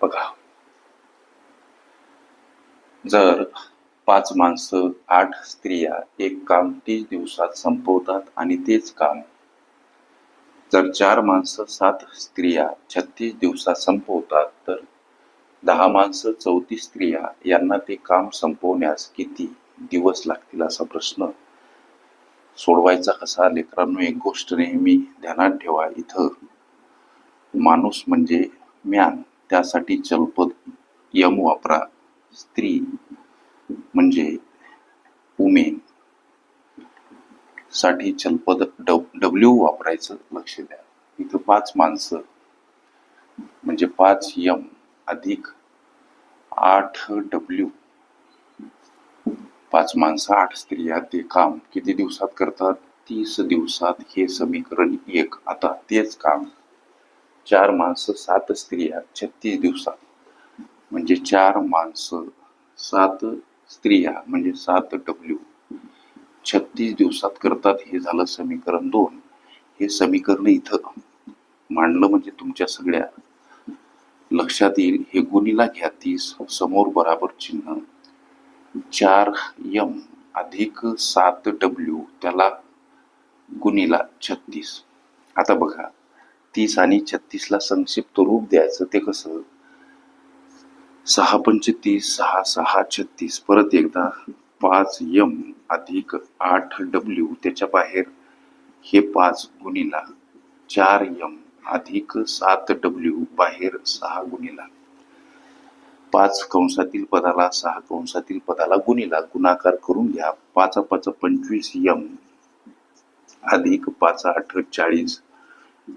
बघा. जर पाच माणसं आठ स्त्रिया एक काम तीस दिवसात संपवतात आणि तेच काम. जर चार माणसं सात स्त्रिया छत्तीस दिवसात संपवतात तर दहा माणसं चौतीस स्त्रिया यांना ते काम संपवण्यास किती दिवस लागतील असा प्रश्न सोडवायचा कसा? लेकरांनो एक गोष्ट नेहमी ध्यानात ठेवा. इथं माणूस म्हणजे म्यान त्यासाठी चलपद यम वापरा. स्त्री म्हणजे उमेन साठी चलपद डब्ल्यू वापरायचं लक्ष द्या. इथं पाच माणसं म्हणजे पाच यम अधिक आठ डब्ल्यू. पाच माणसं आठ स्त्रिया ते काम किती दिवसात करतात? तीस दिवसात हे समीकरण एक. आता तेच काम चार माणसं सात स्त्रिया छत्तीस दिवसात. म्हणजे चार माणसं सात स्त्रिया म्हणजे सात डब्ल्यू छत्तीस दिवसात करतात हे झालं समीकरण दोन. हे समीकरण इथं मांडलं म्हणजे तुमच्या सगळ्या लक्षात येईल. हे गुणीला घ्या तीस समोर बराबर चिन्ह. चार यम अधिक सात डब्ल्यू त्याला गुणीला छत्तीस. आता बघा तीस आणि छत्तीसला संक्षिप्त रूप द्यायचं ते कसं? सहा पंच तीस सहा सहा छत्तीस परत एकदा पाच यम अधिक आठ डब्ल्यू त्याच्या बाहेर. हे पाच गुणीला चार यम अधिक सात डब्ल्यू बाहेर सहा गुणीला. पाच कंसातील पदाला सहा कंसातील पदाला गुणीला. गुणाकार करून घ्या. पाच पाच पंचवीस यम अधिक पाच आठ चाळीस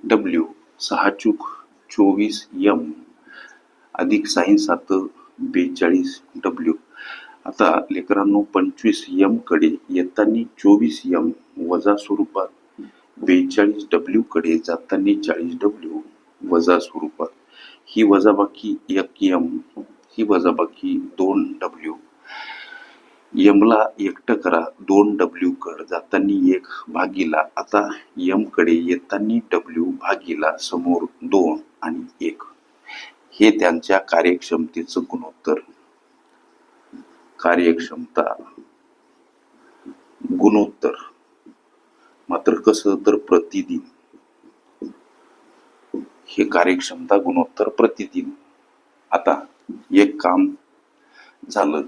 डब्ल्यू सहा चूक चोवीस यम अधिक साईन सात बेचाळीस डब्ल्यू आता लेकरांनो पंचवीस यमकडे येताना चोवीस यम वजा स्वरूपात बेचाळीस डब्ल्यू कडे जाताना चाळीस डब्ल्यू वजा स्वरूपात. ही वजाबाकी एक यम ही वजाबाकी दोन डब्ल्यू यमला एकटं करा दोन डब्ल्यू कर. जाताना एक भागीला. आता यमकडे येताना डब्ल्यू भागीला समोर दोन आणि एक. हे त्यांच्या कार्यक्षमतेचं गुणोत्तर. कार्यक्षमता. गुणोत्तर. मात्र कसं तर प्रतिदिन. हे कार्यक्षमता गुणोत्तर प्रतिदिन. आता एक काम झालं.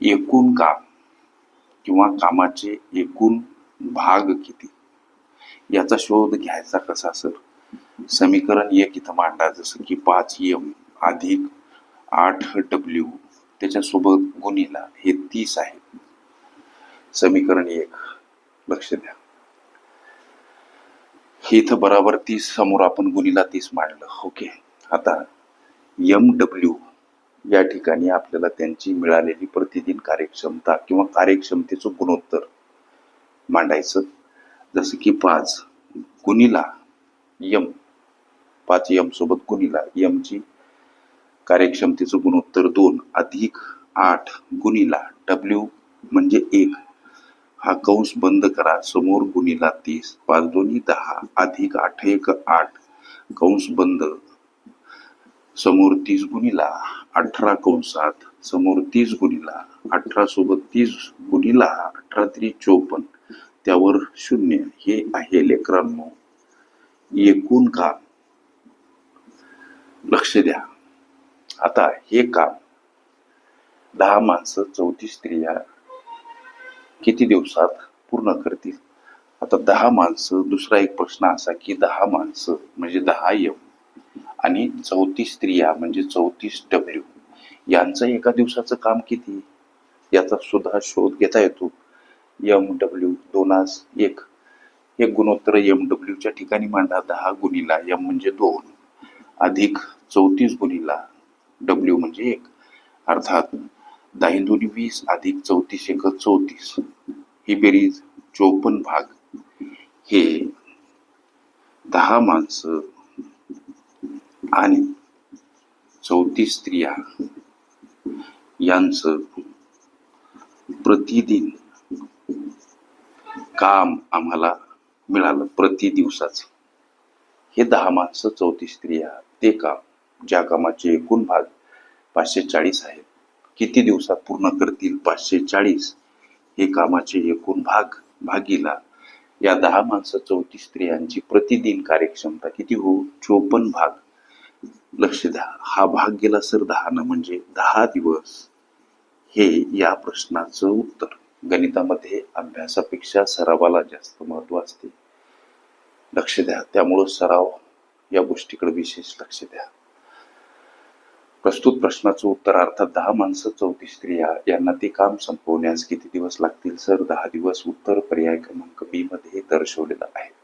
एकूण काम किंवा कामाचे एकूण भाग किती? याचा शोध घ्यायचा कसा सर? समीकरण एक इथं मांडा जसं की पाच यम अधिक आठ डब्ल्यू त्याच्यासोबत गुणीला हे तीस आहे. समीकरण एक लक्ष द्या. हे इथं बराबर तीस समोर आपण गुणीला तीस मांडलं. ओके. आता एम डब्ल्यू या ठिकाणी आपल्याला त्यांची मिळालेली प्रतिदिन कार्यक्षमता किंवा कार्यक्षमतेचं गुणोत्तर मांडायचं. जसं की पाच गुणीला यम. पाच यम सोबत गुणीला यमची कार्यक्षमतेचं गुणोत्तर दोन अधिक आठ गुणीला डब्ल्यू म्हणजे एक. हा कंस बंद करा समोर गुणीला तीस पाच दोन्ही दहा अधिक आठ एक आठ. कंस बंद समोर तीस गुणीला अठरा कंसात समोर तीस गुणीला अठरा सोबत तीस गुणीला अठरा तरी चोपन्न. त्यावर शून्य हे आहे लेकरांनो. एकूण काम. लक्ष द्या. आता हे काम. दहा माणसं चौतीस स्त्रिया किती दिवसात पूर्ण करतील? आता दहा माणसं दुसरा एक प्रश्न असा की दहा माणसं म्हणजे दहा यम आणि चौतीस स्त्रिया म्हणजे चौतीस डब्ल्यू यांचं एका दिवसाचं काम किती? याचा सुद्धा शोध घेता येतो. यम डब्ल्यू दोनास एक. एक गुणोत्तर यम डब्ल्यूच्या ठिकाणी मांडा दहा गुणीला यम म्हणजे दोन. अधिक चौतीस गुणीला डब्ल्यू म्हणजे एक. अर्थात दहा दोन्ही वीस अधिक चौतीस एक चौतीस. ही बेरीज चोपन्न भाग. हे दहा माणसं आणि चौतीस स्त्रिया यांचं प्रतिदिन काम आम्हाला मिळालं प्रति दिवसाच. हे दहा माणसं चौतीस स्त्रिया ते काम ज्या कामाचे एकूण भाग पाचशे चाळीस आहेत. किती दिवसात पूर्ण करतील पाचशे चाळीस? हे कामाचे एकूण भाग भागीला या दहा माणसं चौतीस स्त्रियांची प्रतिदिन कार्यक्षमता किती हो चोपन्न भाग लक्ष द्या. हा भाग गेला सर दहाना म्हणजे दहा दिवस. हे या प्रश्नाचं उत्तर. गणितामध्ये अभ्यासापेक्षा सरावाला जास्त महत्त्व असते. लक्ष द्या. त्यामुळं सराव या गोष्टीकडे विशेष लक्ष द्या. प्रस्तुत प्रश्नाचं उत्तर अर्थात दहा माणसं चौतीस स्त्रिया यांना ते काम संपवण्यास किती दिवस लागतील? सर दहा दिवस उत्तर पर्याय क्रमांक बी मध्ये दर्शवलेला आहे.